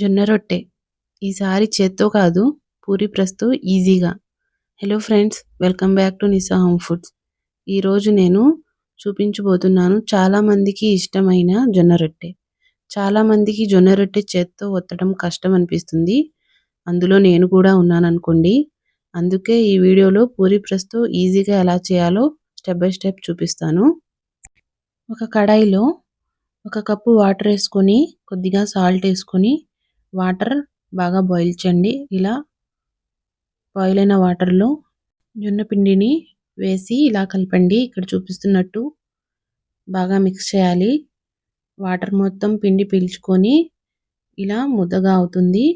జొన్న రొట్టె. ఈసారి చేత్తో కాదు పూరి ప్రెస్తో ఈజీగా. Hello friends welcome back to Nisa home foods. ఈరోజు నేను చూపించబోతున్నాను చాలామందికి ఇష్టమైన జొన్న రొట్టె. చాలామందికి జొన్న రొట్టె చేత్తో ఒత్తడం కష్టం అనిపిస్తుంది. అందులో నేను కూడా ఉన్నాను అనుకోండి అందుకే ఈ వీడియోలో పూరి ప్రెస్తో ఈజీగా ఎలా చేయాలో స్టెప్ బై స్టెప్ చూపిస్తాను. ఒక కడాయిలో ఒక కప్పు వాటర్ వేసుకొని కొద్దిగా సాల్ట్ వేసుకొని వాటర్ బాగా బాయిల్ చేయండి. ఇలా బాయిల్ అయిన వాటర్లో జొన్న పిండిని వేసి ఇలా కలపండి. ఇక్కడ చూపిస్తున్నట్టు బాగా మిక్స్ చేయాలి. వాటర్ మొత్తం పిండి పీల్చుకొని ఇలా ముద్దగా అవుతుంది.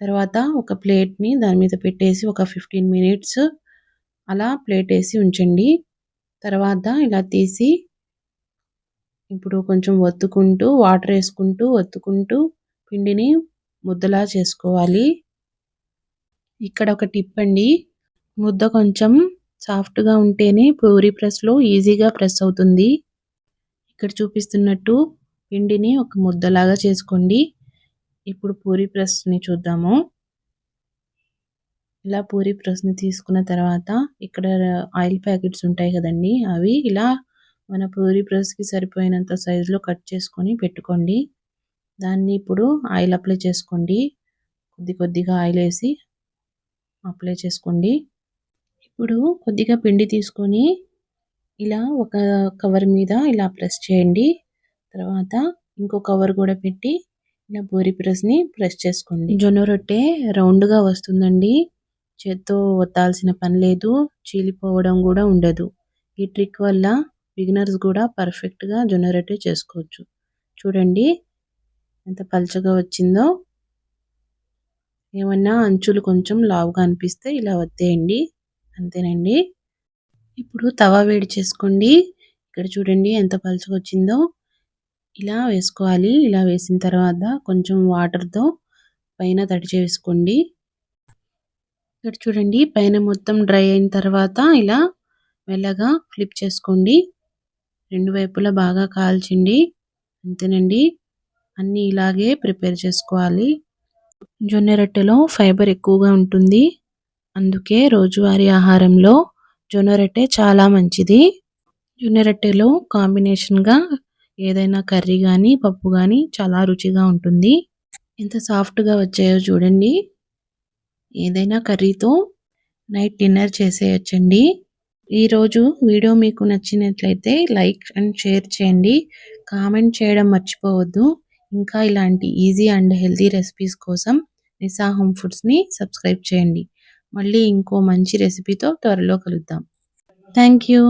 తర్వాత ఒక ప్లేట్ని దాని మీద పెట్టేసి ఒక ఫిఫ్టీన్ మినిట్స్ అలా ప్లేట్ వేసి ఉంచండి. తర్వాత ఇలా తీసి ఇప్పుడు కొంచెం ఒత్తుకుంటూ వాటర్ వేసుకుంటూ ఒత్తుకుంటూ పిండిని ముద్దలా చేసుకోవాలి. ఇక్కడ ఒక టిప్ అండి. ముద్ద కొంచెం సాఫ్ట్గా ఉంటేనే పూరి ప్రెస్లో ఈజీగా ప్రెస్ అవుతుంది. ఇక్కడ చూపిస్తున్నట్టు పిండిని ఒక ముద్దలాగా చేసుకోండి. ఇప్పుడు పూరి ప్రెస్ని చూద్దాము. ఇలా పూరి ప్రెస్ని తీసుకున్న తర్వాత ఇక్కడ ఆయిల్ ప్యాకెట్స్ ఉంటాయి కదండి అవి ఇలా మన పూరి ప్రెస్కి సరిపోయినంత సైజులో కట్ చేసుకొని పెట్టుకోండి. దాన్ని ఇప్పుడు ఆయిల్ అప్లై చేసుకోండి. కొద్ది కొద్దిగా ఆయిల్ వేసి అప్లై చేసుకోండి. ఇప్పుడు కొద్దిగా పిండి తీసుకొని ఇలా ఒక కవర్ మీద ఇలా ప్రెస్ చేయండి. తర్వాత ఇంకో కవర్ కూడా పెట్టి ఇలా పూరి ప్రెస్ని ప్రెస్ చేసుకోండి. జొన్న రొట్టె రౌండ్గా వస్తుందండి. చేత్తో ఒత్తాల్సిన పని లేదు. చీలిపోవడం కూడా ఉండదు. ఈ ట్రిక్ వల్ల బిగినర్స్ కూడా పర్ఫెక్ట్గా జొన్న చేసుకోవచ్చు. చూడండి ఎంత పలచగా వచ్చిందో. ఏమన్నా అంచులు కొంచెం లావుగా అనిపిస్తే ఇలా వత్తేయండి. అంతేనండి. ఇప్పుడు తవా వేడి చేసుకోండి. ఇక్కడ చూడండి ఎంత పలుచగా వచ్చిందో. ఇలా వేసుకోవాలి. ఇలా వేసిన తర్వాత కొంచెం వాటర్తో పైన తడి చేసుకోండి ఇక్కడ చూడండి పైన మొత్తం డ్రై అయిన తర్వాత ఇలా మెల్లగా ఫ్లిప్ చేసుకోండి. రెండు వైపులా బాగా కాల్చండి అంతేనండి. అన్నీ ఇలాగే ప్రిపేర్ చేసుకోవాలి. జొన్న రొట్టెలో ఫైబర్ ఎక్కువగా ఉంటుంది. అందుకే రోజువారీ ఆహారంలో జొన్న రొట్టె చాలా మంచిది. జొన్న రొట్టెలో కాంబినేషన్గా ఏదైనా కర్రీ కానీ పప్పు కానీ చాలా రుచిగా ఉంటుంది. ఎంత సాఫ్ట్గా వచ్చాయో చూడండి. ఏదైనా కర్రీతో నైట్ డిన్నర్ చేసేయచ్చండి. ఈరోజు వీడియో మీకు నచ్చినట్లయితే లైక్ అండ్ షేర్ చేయండి. కామెంట్ చేయడం మర్చిపోవద్దు. ఇంకా ఇలాంటి ఈజీ అండ్ హెల్తీ రెసిపీస్ కోసం నిసా హోమ్ ఫుడ్స్ని సబ్స్క్రైబ్ చేయండి. మళ్ళీ ఇంకో మంచి రెసిపీతో త్వరలో కలుద్దాం. Thank you.